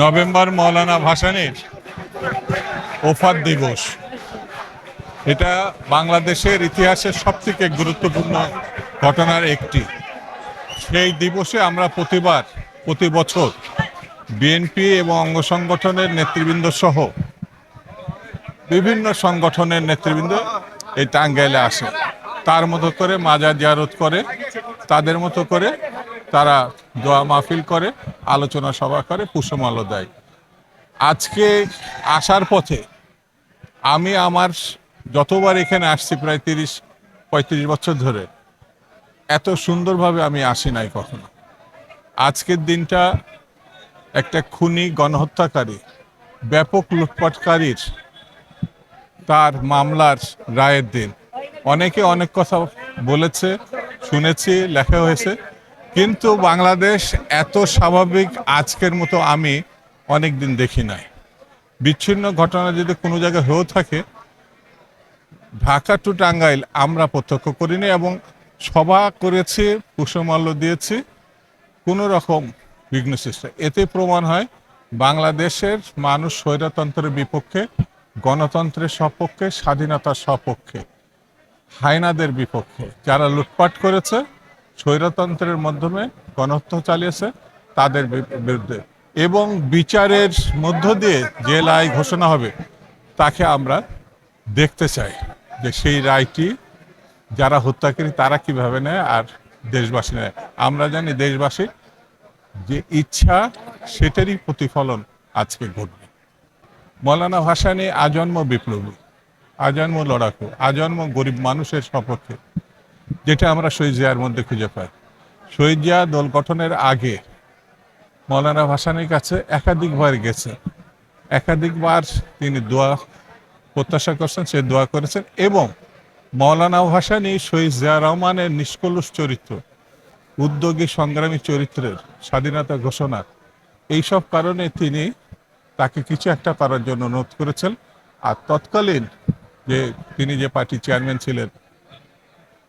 November মৌলানা ভাসানীর। ওফাত দিবস। এটা বাংলাদেশের ইতিহাসের সবথেকে গুরুত্বপূর্ণ ঘটনার একটি। সেই দিবসে আমরা প্রতিবার, প্রতি বছর বিএনপি এবং অঙ্গ সংগঠনের নেতৃবৃন্দ সহ বিভিন্ন সংগঠনের নেতৃবৃন্দ এই টাঙ্গাইলে আসে। তার মতো করে মাজার জিয়ারত করে, তাদের মতো করে তারা দোয়া মাহফিল করে, আলোচনা সভা করে পুষ্পমাল্য দেয়। আজকে আসার পথে আমি আমার যতবার এখানে আসছি প্রায় তিরিশ, পঁয়ত্রিশ বছর ধরে, এত সুন্দরভাবে আমি আসি নাই কখনো। আজকের দিনটা একটা খুনি গণহত্যাকারী, ব্যাপক লুটপাটকারীর তার মামলার রায়ের দিন। অনেকে অনেক কথা বলেছে, শুনেছি, লেখা হয়েছে। কিন্তু বাংলাদেশ এত স্বাভাবিক আজকের মতো আমি অনেক দিন দেখি নাই। বিচ্ছিন্ন ঘটনা যদি কোনো জায়গায় হয়েও থাকে, ঢাকা টু টাঙ্গাইল আমরা প্রত্যক্ষ করিনি এবং সভা করেছি পুষ্পমাল্য দিয়েছি, কোনো রকম বিঘ্ন সৃষ্টি এতে প্রমাণ হয়, বাংলাদেশের মানুষ স্বৈরতন্ত্রের বিপক্ষে, গণতন্ত্রের সপক্ষে, স্বাধীনতার সপক্ষে হায়নাদের বিপক্ষে। যারা লুটপাট করেছে, স্বৈরতন্ত্রের মাধ্যমে গণহত্যা চালিয়েছে, তাদের বিরুদ্ধে এবং বিচারের মধ্য দিয়ে যে রায় ঘোষণা হবে, তাকে আমরা দেখতে চাই যে সেই রায়টি যারা হত্যাকারী, তারা কীভাবে নেয় আর দেশবাসী নেয়। আমরা জানি দেশবাসী যে ইচ্ছা, সেটারই প্রতিফলন আজকে ঘটবে। মৌলানা ভাসানী, আজন্ম বিপ্লবী, আজন্ম লড়াকু, আজন্ম গরিব মানুষের সপক্ষে, যেটা আমরা শহীদ জিয়ার মধ্যে খুঁজে পাই। শহীদ জিয়া দল গঠনের আগে মৌলানা ভাসানির কাছে একাধিকবার গেছে। একাধিকবার তিনি দোয়া প্রত্যাশা করছেন, সে দোয়া করেছেন এবং মৌলানা ভাসানি শহীদ জিয়া রহমানের নিষ্কলুষ চরিত্র, উদ্যোগী সংগ্রামী চরিত্রের স্বাধীনতা ঘোষণা, এইসব কারণে তিনি তাকে কিছু একটা করার জন্য অনুরোধ করেছেন। আর তৎকালীন যে তিনি যে পার্টি চেয়ারম্যান ছিলেন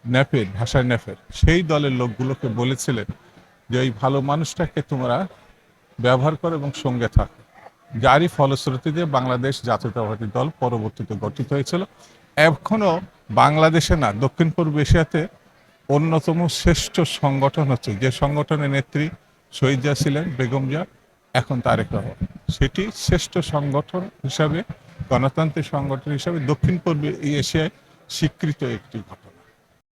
ন্যাপের ভাষার ন্যাপের সেই দলের লোকগুলোকে বলেছিলেন যে, এই ভালো মানুষটাকে তোমরা ব্যবহার করে এবং সঙ্গে থাকে। যারই ফলশ্রুতিতে বাংলাদেশ জাতীয়তাবাদী দল পরবর্তীতে গঠিত হয়েছিল। এখনও বাংলাদেশে না, দক্ষিণ পূর্ব এশিয়াতে অন্যতম শ্রেষ্ঠ সংগঠন হচ্ছে, যে সংগঠনের নেত্রী শহীদ জিয়া ছিলেন বেগম জা এখন তারেক রহমান। সেটি শ্রেষ্ঠ সংগঠন হিসাবে, গণতান্ত্রিক সংগঠন হিসাবে দক্ষিণ পূর্ব এশিয়ায় স্বীকৃত একটি ঘটনা।